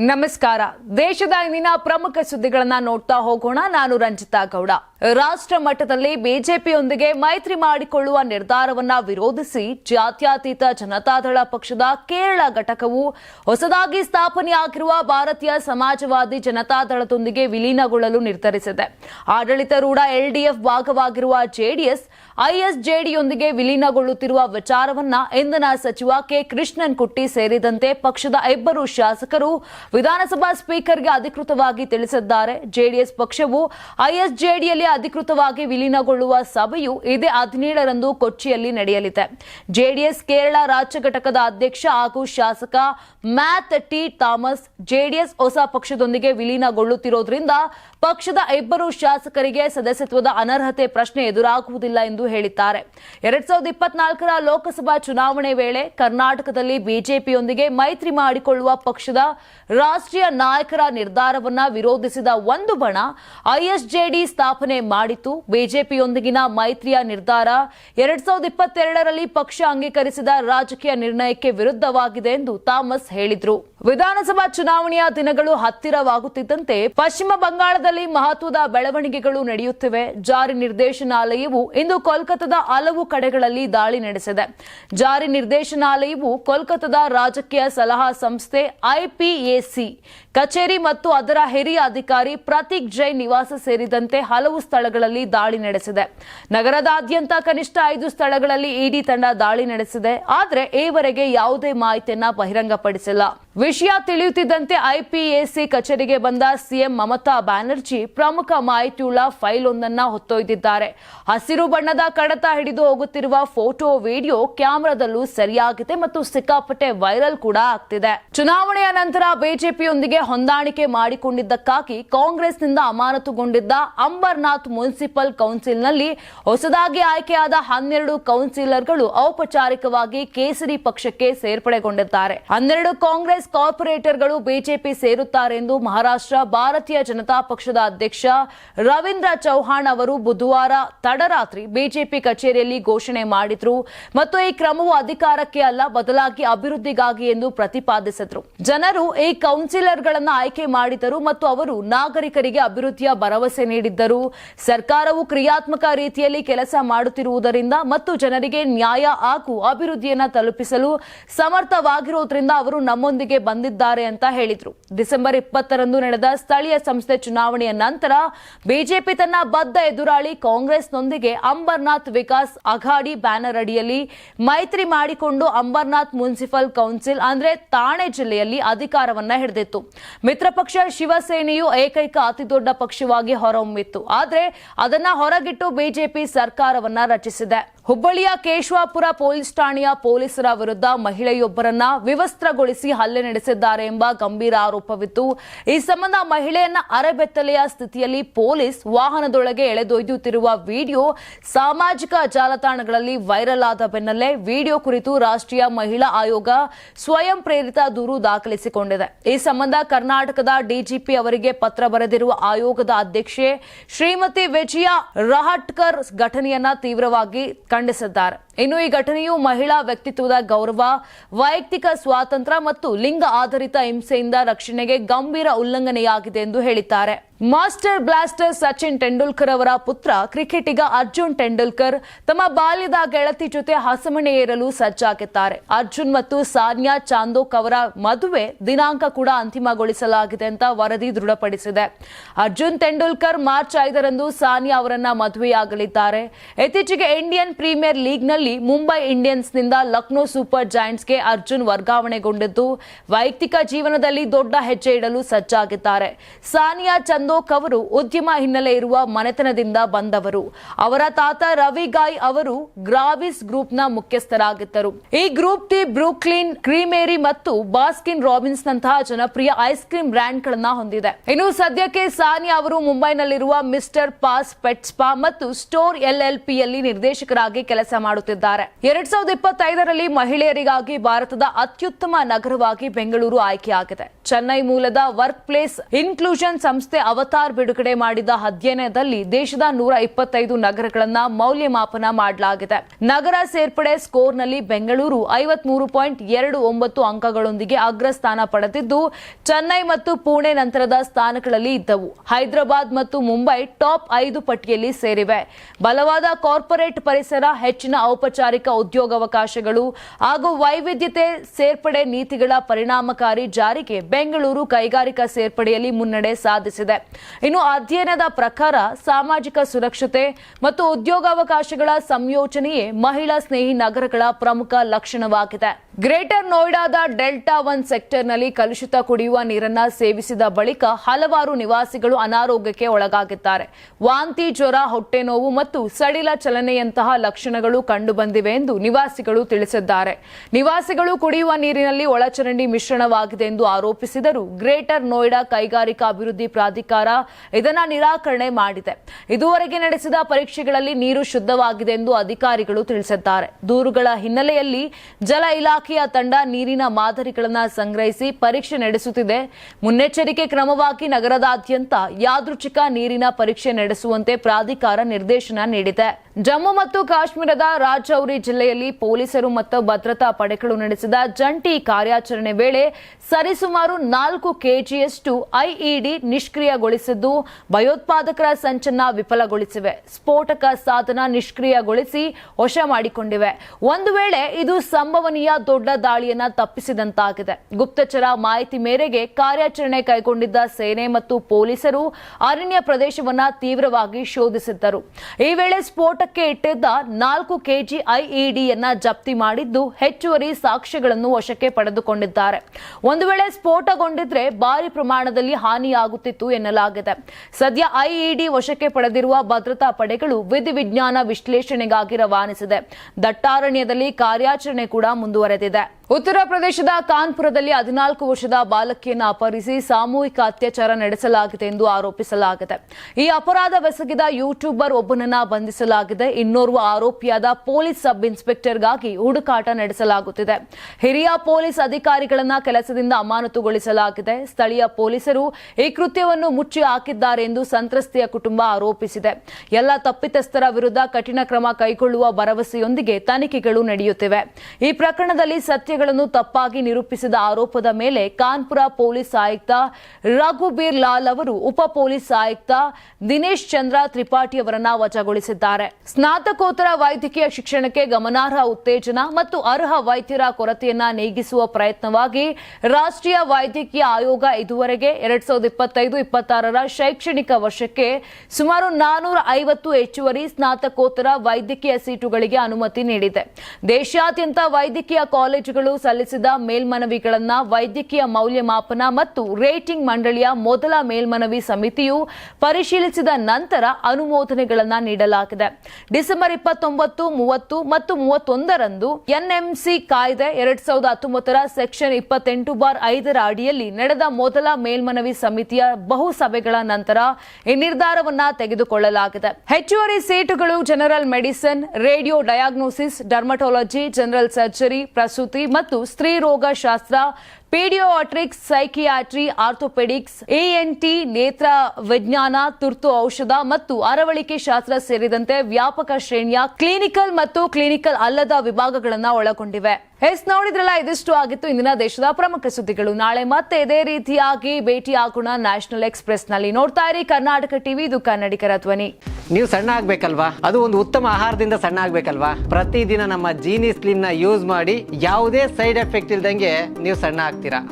ನಮಸ್ಕಾರ. ದೇಶದ ಇಂದಿನ ಪ್ರಮುಖ ಸುದ್ದಿಗಳನ್ನ ನೋಡ್ತಾ ಹೋಗೋಣ. ನಾನು ರಂಜಿತಾ ಗೌಡ. ರಾಷ್ಟ್ರ ಮಟ್ಟದಲ್ಲಿ ಬಿಜೆಪಿಯೊಂದಿಗೆ ಮೈತ್ರಿ ಮಾಡಿಕೊಳ್ಳುವ ನಿರ್ಧಾರವನ್ನ ವಿರೋಧಿಸಿ ಜಾತ್ಯತೀತ ಜನತಾದಳ ಪಕ್ಷದ ಕೇರಳ ಘಟಕವು ಹೊಸದಾಗಿ ಸ್ಥಾಪನೆಯಾಗಿರುವ ಭಾರತೀಯ ಸಮಾಜವಾದಿ ಜನತಾದಳದೊಂದಿಗೆ ವಿಲೀನಗೊಳ್ಳಲು ನಿರ್ಧರಿಸಿದೆ. ಆಡಳಿತಾರೂಢ ಎಲ್ಡಿಎಫ್ ಭಾಗವಾಗಿರುವ ಜೆಡಿಎಸ್, ಐಎಸ್ಜೆಡಿಯೊಂದಿಗೆ ವಿಲೀನಗೊಳ್ಳುತ್ತಿರುವ ವಿಚಾರವನ್ನ ಇಂಧನ ಸಚಿವ ಕೆ. ಕೃಷ್ಣನ್ ಕುಟ್ಟಿ ಸೇರಿದಂತೆ ಪಕ್ಷದ ಇಬ್ಬರು ಶಾಸಕರು ವಿಧಾನಸಭಾ ಸ್ಪೀಕರ್ಗೆ ಅಧಿಕೃತವಾಗಿ ತಿಳಿಸಿದ್ದಾರೆ. ಜೆಡಿಎಸ್ ಪಕ್ಷವು ಐಎಸ್ಜೆಡಿಯಲ್ಲಿ ಅಧಿಕೃತವಾಗಿ ವಿಲೀನಗೊಳ್ಳುವ ಸಭೆಯು ಇದೇ ಹದಿನೇಳರಂದು ಕೊಚ್ಚಿಯಲ್ಲಿ ನಡೆಯಲಿದೆ. ಜೆಡಿಎಸ್ ಕೇರಳ ರಾಜ್ಯ ಘಟಕದ ಅಧ್ಯಕ್ಷ ಹಾಗೂ ಶಾಸಕ ಮ್ಯಾತ್ ಟಿ ಥಾಮಸ್ ಜೆಡಿಎಸ್ ಹೊಸ ಪಕ್ಷದೊಂದಿಗೆ ವಿಲೀನಗೊಳ್ಳುತ್ತಿರೋದ್ರಿಂದ ಪಕ್ಷದ ಇಬ್ಬರು ಶಾಸಕರಿಗೆ ಸದಸ್ಯತ್ವದ ಅನರ್ಹತೆ ಪ್ರಶ್ನೆ ಎದುರಾಗುವುದಿಲ್ಲ ಎಂದು ಹೇಳಿದ್ದಾರೆ. ಎರಡ್ ಸಾವಿರದ ಇಪ್ಪತ್ನಾಲ್ಕರ ಲೋಕಸಭಾ ಚುನಾವಣೆ ವೇಳೆ ಕರ್ನಾಟಕದಲ್ಲಿ ಬಿಜೆಪಿಯೊಂದಿಗೆ ಮೈತ್ರಿ ಮಾಡಿಕೊಳ್ಳುವ ಪಕ್ಷದ ರಾಷ್ಟ್ರೀಯ ನಾಯಕರ ನಿರ್ಧಾರವನ್ನ ವಿರೋಧಿಸಿದ ಒಂದು ಬಣ ಐಎಸ್ಜೆಡಿ ಸ್ಥಾಪನೆ ಮಾಡಿತ್ತು ಬಿಜೆಪಿಯೊಂದಿಗಿನ ಮೈತ್ರಿಯ ನಿರ್ಧಾರ ಎರಡ್ ಸಾವಿರದ ಇಪ್ಪತ್ತೆರಡರಲ್ಲಿ ಪಕ್ಷ ಅಂಗೀಕರಿಸಿದ ರಾಜಕೀಯ ನಿರ್ಣಯಕ್ಕೆ ವಿರುದ್ಧವಾಗಿದೆ ಎಂದು ಥಾಮಸ್ ಹೇಳಿದ್ರು. ವಿಧಾನಸಭಾ ಚುನಾವಣೆಯ ದಿನಗಳು ಹತ್ತಿರವಾಗುತ್ತಿದ್ದಂತೆ ಪಶ್ಚಿಮ ಬಂಗಾಳದಲ್ಲಿ ಮಹತ್ವದ ಬೆಳವಣಿಗೆಗಳು ನಡೆಯುತ್ತಿವೆ. ಜಾರಿ ನಿರ್ದೇಶನಾಲಯವು ಇಂದು ಕೋಲ್ಕತ್ತಾದ ಹಲವು ಕಡೆಗಳಲ್ಲಿ ದಾಳಿ ನಡೆಸಿದೆ. ಜಾರಿ ನಿರ್ದೇಶನಾಲಯವು ಕೋಲ್ಕತ್ತಾದ ರಾಜಕೀಯ ಸಲಹಾ ಸಂಸ್ಥೆ ಐಪಿಎಸಿ ಕಚೇರಿ ಮತ್ತು ಅದರ ಹಿರಿಯ ಅಧಿಕಾರಿ ಪ್ರತೀಕ್ ಜೈನ್ ನಿವಾಸ ಸೇರಿದಂತೆ ಹಲವು ಸ್ಥಳಗಳಲ್ಲಿ ದಾಳಿ ನಡೆಸಿದೆ. ನಗರದಾದ್ಯಂತ ಕನಿಷ್ಠ ಐದು ಸ್ಥಳಗಳಲ್ಲಿ ಇಡಿ ತಂಡ ದಾಳಿ ನಡೆಸಿದೆ. ಆದರೆ, ಈವರೆಗೆ ಯಾವುದೇ ಮಾಹಿತಿಯನ್ನ ಬಹಿರಂಗಪಡಿಸಿಲ್ಲ. ವಿಷಯ ತಿಳಿಯುತ್ತಿದ್ದಂತೆ ಐಪಿಎಸ್ಸಿ ಕಚೇರಿಗೆ ಬಂದ ಸಿಎಂ ಮಮತಾ ಬ್ಯಾನರ್ಜಿ ಪ್ರಮುಖ ಮಾಹಿತಿಯುಳ್ಳ ಫೈಲ್ ಒಂದನ್ನ ಹೊತ್ತೊಯ್ದಿದ್ದಾರೆ. ಹಸಿರು ಬಣ್ಣದ ಕಡತ ಹಿಡಿದು ಹೋಗುತ್ತಿರುವ ಫೋಟೋ, ವಿಡಿಯೋ ಕ್ಯಾಮೆರಾದಲ್ಲೂ ಸರಿಯಾಗಿದೆ ಮತ್ತು ಸಿಕ್ಕಾಪಟ್ಟೆ ವೈರಲ್ ಕೂಡ ಆಗ್ತಿದೆ. ಚುನಾವಣೆಯ ನಂತರ ಬಿಜೆಪಿಯೊಂದಿಗೆ ಹೊಂದಾಣಿಕೆ ಮಾಡಿಕೊಂಡಿದ್ದಕ್ಕಾಗಿ ಕಾಂಗ್ರೆಸ್ನಿಂದ ಅಮಾನತುಗೊಂಡಿದ್ದ ಅಂಬರ್ನಾಥ್ ಮುನ್ಸಿಪಲ್ ಕೌನ್ಸಿಲ್ನಲ್ಲಿ ಹೊಸದಾಗಿ ಆಯ್ಕೆಯಾದ ಹನ್ನೆರಡು ಕೌನ್ಸಿಲರ್ಗಳು ಔಪಚಾರಿಕವಾಗಿ ಕೇಸರಿ ಪಕ್ಷಕ್ಕೆ ಸೇರ್ಪಡೆಗೊಂಡಿದ್ದಾರೆ. ಹನ್ನೆರಡು ಕಾಂಗ್ರೆಸ್ ಕಾರ್ಪೊರೇಟರ್ಗಳು ಬಿಜೆಪಿ ಸೇರುತ್ತಾರೆ ಎಂದು ಮಹಾರಾಷ್ಟ್ರ ಭಾರತೀಯ ಜನತಾ ಪಕ್ಷದ ಅಧ್ಯಕ್ಷ ರವೀಂದ್ರ ಚೌಹಾಣ್ ಅವರು ಬುಧವಾರ ತಡರಾತ್ರಿ ಬಿಜೆಪಿ ಕಚೇರಿಯಲ್ಲಿ ಘೋಷಣೆ ಮಾಡಿದ್ರು ಮತ್ತು ಈ ಕ್ರಮವು ಅಧಿಕಾರಕ್ಕೆ ಅಲ್ಲ, ಬದಲಾಗಿ ಅಭಿವೃದ್ಧಿಗಾಗಿ ಎಂದು ಪ್ರತಿಪಾದಿಸಿದ್ರು. ಜನರು ಈ ಕೌನ್ಸಿಲರ್ಗಳನ್ನು ಆಯ್ಕೆ ಮಾಡಿದರು ಮತ್ತು ಅವರು ನಾಗರಿಕರಿಗೆ ಅಭಿವೃದ್ಧಿಯ ಭರವಸೆ ನೀಡಿದ್ದರು. ಸರ್ಕಾರವು ಕ್ರಿಯಾತ್ಮಕ ರೀತಿಯಲ್ಲಿ ಕೆಲಸ ಮಾಡುತ್ತಿರುವುದರಿಂದ ಮತ್ತು ಜನರಿಗೆ ನ್ಯಾಯ ಹಾಗೂ ಅಭಿವೃದ್ಧಿಯನ್ನು ತಲುಪಿಸಲು ಸಮರ್ಥವಾಗಿರುವುದರಿಂದ ಅವರು ನಮ್ಮೊಂದಿಗೆ ಬಂದಿದ್ದಾರೆ ಅಂತ ಹೇಳಿದ್ರು. ಡಿಸೆಂಬರ್ ಇಪ್ಪತ್ತರಂದು ನಡೆದ ಸ್ಥಳೀಯ ಸಂಸ್ಥೆ ಚುನಾವಣೆಯ ನಂತರ ಬಿಜೆಪಿ ತನ್ನ ಬದ್ಧ ಎದುರಾಳಿ ಕಾಂಗ್ರೆಸ್ನೊಂದಿಗೆ ಅಂಬರ್ನಾಥ್ ವಿಕಾಸ್ ಅಘಾಡಿ ಬ್ಯಾನರ್ ಅಡಿಯಲ್ಲಿ ಮೈತ್ರಿ ಮಾಡಿಕೊಂಡು ಅಂಬರ್ನಾಥ್ ಮುನ್ಸಿಪಲ್ ಕೌನ್ಸಿಲ್ ಅಂದ್ರೆ ತಾಣೆ ಜಿಲ್ಲೆಯಲ್ಲಿ ಅಧಿಕಾರವನ್ನ ಹಿಡಿದಿತ್ತು. ಮಿತ್ರ ಪಕ್ಷ ಶಿವಸೇನೆಯು ಏಕೈಕ ಅತಿದೊಡ್ಡ ಪಕ್ಷವಾಗಿ ಹೊರಹೊಮ್ಮಿತ್ತು. ಆದರೆ ಅದನ್ನ ಹೊರಗಿಟ್ಟು ಬಿಜೆಪಿ ಸರ್ಕಾರವನ್ನ ರಚಿಸಿದೆ. ಹುಬ್ಬಳ್ಳಿಯ ಕೇಶವಾಪುರ ಪೊಲೀಸ್ ಠಾಣೆಯ ಪೊಲೀಸರ ವಿರುದ್ಧ ಮಹಿಳೆಯೊಬ್ಬರನ್ನ ವಿವಸ್ತ್ರಗೊಳಿಸಿ ಹಲ್ಲೆ ನಡೆಸಿದ್ದಾರೆ ಎಂಬ ಗಂಭೀರ ಆರೋಪವಿತ್ತು. ಈ ಸಂಬಂಧ ಮಹಿಳೆಯನ್ನ ಅರೆಬೆತ್ತಲೆಯ ಸ್ಥಿತಿಯಲ್ಲಿ ಪೊಲೀಸ್ ವಾಹನದೊಳಗೆ ಎಳೆದೊಯ್ದುತ್ತಿರುವ ವಿಡಿಯೋ ಸಾಮಾಜಿಕ ಜಾಲತಾಣಗಳಲ್ಲಿ ವೈರಲ್ ಆದ ಬೆನ್ನಲ್ಲೇ ವಿಡಿಯೋ ಕುರಿತು ರಾಷ್ಟ್ರೀಯ ಮಹಿಳಾ ಆಯೋಗ ಸ್ವಯಂ ಪ್ರೇರಿತ ದೂರು ದಾಖಲಿಸಿಕೊಂಡಿದೆ. ಈ ಸಂಬಂಧ ಕರ್ನಾಟಕದ ಡಿಜಿಪಿ ಅವರಿಗೆ ಪತ್ರ ಬರೆದಿರುವ ಆಯೋಗದ ಅಧ್ಯಕ್ಷೆ ಶ್ರೀಮತಿ ವಿಜಯ ರಹಟ್ಕರ್ ಘಟನೆಯನ್ನ ತೀವ್ರವಾಗಿ கண்டு செத்தார். ಇನ್ನು ಈ ಘಟನೆಯು ಮಹಿಳಾ ವ್ಯಕ್ತಿತ್ವದ ಗೌರವ, ವೈಯಕ್ತಿಕ ಸ್ವಾತಂತ್ರ್ಯ ಮತ್ತು ಲಿಂಗ ಆಧಾರಿತ ಹಿಂಸೆಯಿಂದ ರಕ್ಷಣೆಗೆ ಗಂಭೀರ ಉಲ್ಲಂಘನೆಯಾಗಿದೆ ಎಂದು ಹೇಳಿದ್ದಾರೆ. ಮಾಸ್ಟರ್ ಬ್ಲಾಸ್ಟರ್ ಸಚಿನ್ ತೆಂಡೂಲ್ಕರ್ ಅವರ ಪುತ್ರ, ಕ್ರಿಕೆಟಿಗ ಅರ್ಜುನ್ ತೆಂಡೂಲ್ಕರ್ ತಮ್ಮ ಬಾಲ್ಯದ ಗೆಳತಿ ಜೊತೆ ಹಸಮಣೆ ಏರಲು ಸಜ್ಜಾಗಿದ್ದಾರೆ. ಅರ್ಜುನ್ ಮತ್ತು ಸಾನ್ಯಾ ಚಾಂದೋಕ್ ಅವರ ಮದುವೆ ದಿನಾಂಕ ಕೂಡ ಅಂತಿಮಗೊಳಿಸಲಾಗಿದೆ ಅಂತ ವರದಿ ದೃಢಪಡಿಸಿದೆ. ಅರ್ಜುನ್ ತೆಂಡೂಲ್ಕರ್ ಮಾರ್ಚ್ ಐದರಂದು ಸಾನಿಯಾ ಅವರನ್ನ ಮದುವೆಯಾಗಲಿದ್ದಾರೆ. ಇತ್ತೀಚೆಗೆ ಇಂಡಿಯನ್ ಪ್ರೀಮಿಯರ್ ಲೀಗ್ನಲ್ಲಿ ಮುಂಬೈ ಇಂಡಿಯನ್ಸ್ನಿಂದ ಲಕ್ನೋ ಸೂಪರ್ ಜಾಯಿಂಟ್ಸ್ಗೆ ಅರ್ಜುನ್ ವರ್ಗಾವಣೆಗೊಂಡಿದ್ದು, ವೈಯಕ್ತಿಕ ಜೀವನದಲ್ಲಿ ದೊಡ್ಡ ಹೆಜ್ಜೆ ಇಡಲು ಸಜ್ಜಾಗಿದ್ದಾರೆ. ಸಾನಿಯಾ ಚಂದೋಕ್ ಅವರು ಉದ್ಯಮ ಹಿನ್ನೆಲೆ ಇರುವ ಮನೆತನದಿಂದ ಬಂದವರು. ಅವರ ತಾತ ರವಿ ಗಾಯ್ ಅವರು ಗ್ರಾವಿಸ್ ಗ್ರೂಪ್ನ ಮುಖ್ಯಸ್ಥರಾಗಿದ್ದರು. ಈ ಗ್ರೂಪ್ ದಿ ಬ್ರೂಕ್ಲಿನ್, ಕ್ರೀಮೇರಿ ಮತ್ತು ಬಾಸ್ಕಿನ್ ರಾಬಿನ್ಸ್ ನಂತಹ ಜನಪ್ರಿಯ ಐಸ್ ಕ್ರೀಮ್ ಬ್ರ್ಯಾಂಡ್ಗಳನ್ನ ಹೊಂದಿದೆ. ಇನ್ನು ಸದ್ಯಕ್ಕೆ ಸಾನಿಯಾ ಅವರು ಮುಂಬೈನಲ್ಲಿರುವ ಮಿಸ್ಟರ್ ಪಾಸ್ ಪೆಟ್ಸ್ಪಾ ಮತ್ತು ಸ್ಟೋರ್ ಎಲ್ಎಲ್ಪಿಯಲ್ಲಿ ನಿರ್ದೇಶಕರಾಗಿ ಕೆಲಸ ಮಾಡುತ್ತಿದ್ದಾರೆ. ಮಾಡುತ್ತಿದ್ದಾರೆ ಎರಡ್ ಸಾವಿರದ ಇಪ್ಪತ್ತೈದರಲ್ಲಿ ಮಹಿಳೆಯರಿಗಾಗಿ ಭಾರತದ ಅತ್ಯುತ್ತಮ ನಗರವಾಗಿ ಬೆಂಗಳೂರು ಆಯ್ಕೆಯಾಗಿದೆ. ಚೆನ್ನೈ ಮೂಲದ ವರ್ಕ್ ಪ್ಲೇಸ್ ಇನ್ಕ್ಲೂಷನ್ ಸಂಸ್ಥೆ ಅವತಾರ್ ಬಿಡುಗಡೆ ಮಾಡಿದ ಅಧ್ಯಯನದಲ್ಲಿ ದೇಶದ ನೂರ ಇಪ್ಪತ್ತೈದು ನಗರಗಳನ್ನ ಮೌಲ್ಯಮಾಪನ ಮಾಡಲಾಗಿದೆ. ನಗರ ಸೇರ್ಪಡೆ ಸ್ಕೋರ್ನಲ್ಲಿ ಬೆಂಗಳೂರು ಐವತ್ಮೂರು ಪಾಯಿಂಟ್ ಎರಡು ಒಂಬತ್ತು ಅಂಕಗಳೊಂದಿಗೆ ಅಗ್ರಸ್ಥಾನ ಪಡೆದಿದ್ದು, ಚೆನ್ನೈ ಮತ್ತು ಪುಣೆ ನಂತರದ ಸ್ಥಾನಗಳಲ್ಲಿ ಇದ್ದವು. ಹೈದರಾಬಾದ್ ಮತ್ತು ಮುಂಬೈ ಟಾಪ್ ಐದು ಪಟ್ಟಿಯಲ್ಲಿ ಸೇರಿವೆ. ಬಲವಾದ ಕಾರ್ಪೊರೇಟ್ ಪರಿಸರ ಹೆಚ್ಚಿನ ಔಪಚಾರಿಕ ಉದ್ಯೋಗಾವಕಾಶಗಳು ಹಾಗೂ ವೈವಿಧ್ಯತೆ ಸೇರ್ಪಡೆ ನೀತಿಗಳ ಪರಿಣಾಮಕಾರಿ ಜಾರಿಗೆ ಬೆಂಗಳೂರು ಕೈಗಾರಿಕಾ ಸೇರ್ಪಡೆಯಲ್ಲಿ ಮುನ್ನಡೆ ಸಾಧಿಸಿದೆ. ಇನ್ನು ಅಧ್ಯಯನದ ಪ್ರಕಾರ ಸಾಮಾಜಿಕ ಸುರಕ್ಷತೆ ಮತ್ತು ಉದ್ಯೋಗಾವಕಾಶಗಳ ಸಂಯೋಜನೆಯೇ ಮಹಿಳಾ ಸ್ನೇಹಿ ನಗರಗಳ ಪ್ರಮುಖ ಲಕ್ಷಣವಾಗಿದೆ. ಗ್ರೇಟರ್ ನೋಯ್ಡಾದ ಡೆಲ್ಟಾ ಒನ್ ಸೆಕ್ಟರ್ನಲ್ಲಿ ಕಲುಷಿತ ಕುಡಿಯುವ ನೀರನ್ನ ಸೇವಿಸಿದ ಬಳಿಕ ಹಲವಾರು ನಿವಾಸಿಗಳು ಅನಾರೋಗ್ಯಕ್ಕೆ ಒಳಗಾಗಿದ್ದಾರೆ. ವಾಂತಿ, ಜ್ವರ, ಹೊಟ್ಟೆ ನೋವು ಮತ್ತು ಸಡಿಲ ಚಲನೆಯಂತಹ ಲಕ್ಷಣಗಳು ಕಂಡುಬಂದಿವೆ ಎಂದು ನಿವಾಸಿಗಳು ತಿಳಿಸಿದ್ದಾರೆ. ನಿವಾಸಿಗಳು ಕುಡಿಯುವ ನೀರಿನಲ್ಲಿ ಒಳಚರಂಡಿ ಮಿಶ್ರಣವಾಗಿದೆ ಎಂದು ಆರೋಪಿಸಿದರು ಗ್ರೇಟರ್ ನೋಯ್ಡಾ ಕೈಗಾರಿಕಾ ಅಭಿವೃದ್ಧಿ ಪ್ರಾಧಿಕಾರ ಇದನ್ನ ನಿರಾಕರಣೆ ಮಾಡಿದೆ. ಇದುವರೆಗೆ ನಡೆಸಿದ ಪರೀಕ್ಷೆಗಳಲ್ಲಿ ನೀರು ಶುದ್ಧವಾಗಿದೆ ಎಂದು ಅಧಿಕಾರಿಗಳು ತಿಳಿಸಿದ್ದಾರೆ. ದೂರುಗಳ ಹಿನ್ನೆಲೆಯಲ್ಲಿ ಜಲ ಇಲಾಖೆಯ ತಂಡ ನೀರಿನ ಮಾದರಿಗಳನ್ನು ಸಂಗ್ರಹಿಸಿ ಪರೀಕ್ಷೆ ನಡೆಸುತ್ತಿದೆ. ಮುನ್ನೆಚ್ಚರಿಕೆ ಕ್ರಮವಾಗಿ ನಗರದಾದ್ಯಂತ ಯಾದೃಚ್ಛಿಕ ನೀರಿನ ಪರೀಕ್ಷೆ ನಡೆಸುವಂತೆ ಪ್ರಾಧಿಕಾರ ನಿರ್ದೇಶನ ನೀಡಿದೆ. ಜಮ್ಮು ಮತ್ತು ಕಾಶ್ಮೀರದ ರಾಜೌರಿ ಜಿಲ್ಲೆಯಲ್ಲಿ ಪೊಲೀಸರು ಮತ್ತು ಭದ್ರತಾ ಪಡೆಗಳು ನಡೆಸಿದ ಜಂಟಿ ಕಾರ್ಯಾಚರಣೆ ವೇಳೆ ಸರಿಸುಮಾರು ನಾಲ್ಕು ಕೆಜಿಯಷ್ಟು ಐಇಡಿ ನಿಷ್ಕ್ರಿಯಗೊಳಿಸಿದ್ದು, ಭಯೋತ್ಪಾದಕರ ಸಂಚನ್ನ ವಿಫಲಗೊಳಿಸಿವೆ. ಸ್ಫೋಟಕ ಸಾಧನ ನಿಷ್ಕ್ರಿಯಗೊಳಿಸಿ ವಶ ಮಾಡಿಕೊಂಡಿವೆ. ಒಂದು ವೇಳೆ ಇದು ಸಂಭವನೀಯ ದೊಡ್ಡ ದಾಳಿಯನ್ನ ತಪ್ಪಿಸಿದಂತಾಗಿದೆ. ಗುಪ್ತಚರ ಮಾಹಿತಿ ಮೇರೆಗೆ ಕಾರ್ಯಾಚರಣೆ ಕೈಗೊಂಡಿದ್ದ ಸೇನೆ ಮತ್ತು ಪೊಲೀಸರು ಅರಣ್ಯ ಪ್ರದೇಶವನ್ನ ತೀವ್ರವಾಗಿ ಶೋಧಿಸಿದ್ದರು. ಈ ವೇಳೆ ಸ್ಫೋಟಕ್ಕೆ ಇಟ್ಟಿದ್ದ ನಾಲ್ಕು ಕೆಜಿ ಐಇಡಿಯನ್ನ ಜಪ್ತಿ ಮಾಡಿದ್ದು ಹೆಚ್ಚುವರಿ ಸಾಕ್ಷ್ಯಗಳನ್ನು ವಶಕ್ಕೆ ಪಡೆದುಕೊಂಡಿದ್ದಾರೆ. ಒಂದು ವೇಳೆ ಸ್ಫೋಟಗೊಂಡಿದ್ರೆ ಭಾರಿ ಪ್ರಮಾಣದಲ್ಲಿ ಹಾನಿಯಾಗುತ್ತಿತ್ತು ಎನ್ನಲಾಗಿದೆ. ಸದ್ಯ ಐಇಡಿ ವಶಕ್ಕೆ ಪಡೆದಿರುವ ಭದ್ರತಾ ಪಡೆಗಳು ವಿಧಿವಿಜ್ಞಾನ ವಿಶ್ಲೇಷಣೆಗಾಗಿ ರವಾನಿಸಿದೆ. ದಟ್ಟಾರಣ್ಯದಲ್ಲಿ ಕಾರ್ಯಾಚರಣೆ ಕೂಡ ಮುಂದುವರೆದಿದೆ. ಉತ್ತರ ಪ್ರದೇಶದ ಕಾನ್ಪುರದಲ್ಲಿ ಹದಿನಾಲ್ಕು ವರ್ಷದ ಬಾಲಕಿಯನ್ನು ಅಪಹರಿಸಿ ಸಾಮೂಹಿಕ ಅತ್ಯಾಚಾರ ನಡೆಸಲಾಗಿದೆ ಎಂದು ಆರೋಪಿಸಲಾಗಿದೆ. ಈ ಅಪರಾಧ ಬೆಸಗಿದ ಯೂಟ್ಯೂಬರ್ ಒಬ್ಬನನ್ನ ಬಂಧಿಸಲಾಗಿದೆ. ಇನ್ನೋರ್ವ ಆರೋಪಿಯಾದ ಪೊಲೀಸ್ ಸಬ್ ಇನ್ಸ್ಪೆಕ್ಟರ್ಗಾಗಿ ಹುಡುಕಾಟ ನಡೆಸಲಾಗುತ್ತಿದೆ. ಹಿರಿಯ ಪೊಲೀಸ್ ಅಧಿಕಾರಿಗಳನ್ನ ಕೆಲಸದಿಂದ ಅಮಾನತುಗೊಳಿಸಲಾಗಿದೆ. ಸ್ಥಳೀಯ ಪೊಲೀಸರು ಈ ಕೃತ್ಯವನ್ನು ಮುಚ್ಚಿ ಹಾಕಿದ್ದಾರೆ ಎಂದು ಸಂತ್ರಸ್ತೆಯ ಕುಟುಂಬ ಆರೋಪಿಸಿದೆ. ಎಲ್ಲ ತಪ್ಪಿತಸ್ಥರ ವಿರುದ್ಧ ಕಠಿಣ ಕ್ರಮ ಕೈಗೊಳ್ಳುವ ಭರವಸೆಯೊಂದಿಗೆ ತನಿಖೆಗಳು ನಡೆಯುತ್ತಿವೆ. ಈ ಪ್ರಕರಣದಲ್ಲಿ ಸತ್ಯಗಳನ್ನು ತಪ್ಪಾಗಿ ನಿರೂಪಿಸಿದ ಆರೋಪದ ಮೇಲೆ ಕಾನ್ಪುರ ಪೊಲೀಸ್ ಆಯುಕ್ತ ರಘುಬೀರ್ ಲಾಲ್ ಅವರು ಉಪ ಪೊಲೀಸ್ ಆಯುಕ್ತ ದಿನೇಶ್ ಚಂದ್ರ ತ್ರಿಪಾಠಿ ಅವರನ್ನ ವಜಾಗೊಳಿಸಿದ್ದಾರೆ. ಸ್ನಾತಕೋತ್ತರ ವೈದ್ಯಕೀಯ ಶಿಕ್ಷಣಕ್ಕೆ ಗಮನಾರ್ಹ ಉತ್ತೇಜನ ಮತ್ತು ಅರ್ಹ ವೈದ್ಯರ ಕೊರತೆಯನ್ನ ನೀಗಿಸುವ ಪ್ರಯತ್ನವಾಗಿ ರಾಷ್ಟ್ರೀಯ ವೈದ್ಯಕೀಯ ಆಯೋಗ ಇದುವರೆಗೆ ಎರಡ್ ಸಾವಿರದ ಇಪ್ಪತ್ತೈದು ಇಪ್ಪತ್ತಾರರ ಶೈಕ್ಷಣಿಕ ವರ್ಷಕ್ಕೆ ಸುಮಾರು ನಾನೂರ ಐವತ್ತು ಹೆಚ್ಚುವರಿ ಸ್ನಾತಕೋತ್ತರ ವೈದ್ಯಕೀಯ ಸೀಟುಗಳಿಗೆ ಅನುಮತಿ ನೀಡಿದೆ. ದೇಶಾದ್ಯಂತ ವೈದ್ಯಕೀಯ ಕಾಲೇಜುಗಳು ಸಲ್ಲಿಸಿದ ಮೇಲ್ಮನವಿಗಳನ್ನು ವೈದ್ಯಕೀಯ ಮೌಲ್ಯಮಾಪನ ಮತ್ತು ರೇಟಿಂಗ್ ಮಂಡಳಿಯ ಮೊದಲ ಮೇಲ್ಮನವಿ ಸಮಿತಿಯು ಪರಿಶೀಲಿಸಿದ ನಂತರ ಅನುಮೋದನೆಗಳನ್ನು ನೀಡಲಾಗಿದೆ. ಡಿಸೆಂಬರ್ ಇಪ್ಪತ್ತೊಂಬತ್ತು, ಮೂವತ್ತು ಮತ್ತು ಮೂವತ್ತೊಂದರಂದು ಎನ್ಎಂಸಿ ಕಾಯ್ದೆ ಎರಡ್ ಸಾವಿರದ ಹತ್ತೊಂಬತ್ತರ ಸೆಕ್ಷನ್ ಇಪ್ಪತ್ತೆಂಟು ಬಾರ್ ಐದರ ಅಡಿಯಲ್ಲಿ ನಡೆದ ಮೊದಲ ಮೇಲ್ಮನವಿ ಸಮಿತಿಯ ಬಹು ಸಭೆಗಳ ನಂತರ ಈ ನಿರ್ಧಾರವನ್ನ ತೆಗೆದುಕೊಳ್ಳಲಾಗಿದೆ. ಹೆಚ್ಚುವರಿ ಸೀಟುಗಳು, general medicine, radio diagnosis, dermatology, general surgery ಪ್ರಸೂತಿ ಮತ್ತು ಸ್ತ್ರೀ ರೋಗ ಶಾಸ್ತ್ರ ಪೀಡಿಯೋಟ್ರಿಕ್ಸ್ ಸೈಕಿಯಾಟ್ರಿ ಆರ್ಥೋಪೆಡಿಕ್ಸ್ ಎಎನ್ಟಿ ನೇತ್ರ ವಿಜ್ಞಾನ, ತುರ್ತು ಔಷಧ ಮತ್ತು ಅರವಳಿಕೆ ಶಾಸ್ತ್ರ ಸೇರಿದಂತೆ ವ್ಯಾಪಕ ಶ್ರೇಣಿಯ ಕ್ಲಿನಿಕಲ್ ಮತ್ತು ಕ್ಲಿನಿಕಲ್ ಅಲ್ಲದ ವಿಭಾಗಗಳನ್ನ ಒಳಗೊಂಡಿವೆ. ಎಸ್, ನೋಡಿದ್ರಲ್ಲ, ಇದಿಷ್ಟು ಆಗಿತ್ತು. ಇಂದಿನ ದೇಶದ ಪ್ರಮುಖ ಸುದ್ದಿಗಳು. ನಾಳೆ ಮತ್ತೆ ಇದೇ ರೀತಿಯಾಗಿ ಭೇಟಿಯಾಗೋಣ ನ್ಯಾಷನಲ್ ಎಕ್ಸ್ಪ್ರೆಸ್ನಲ್ಲಿ ನೋಡ್ತಾ ಇರಿ ಕರ್ನಾಟಕ ಟಿವಿ, ಇದು ಕನ್ನಡಿಗರ ಧ್ವನಿ. ನೀವು ಸಣ್ಣ ಆಗ್ಬೇಕಲ್ವಾ? ಅದು ಒಂದು ಉತ್ತಮ ಆಹಾರದಿಂದ ಸಣ್ಣ ಆಗ್ಬೇಕಲ್ವಾ? ಪ್ರತಿದಿನ ನಮ್ಮ ಜೀನಿ ಸ್ಲಿಮ್ನ ಯೂಸ್ ಮಾಡಿ ಯಾವುದೇ ಸೈಡ್ ಎಫೆಕ್ಟ್ ಇಲ್ದಂಗೆ ನೀವು ಸಣ್ಣ tira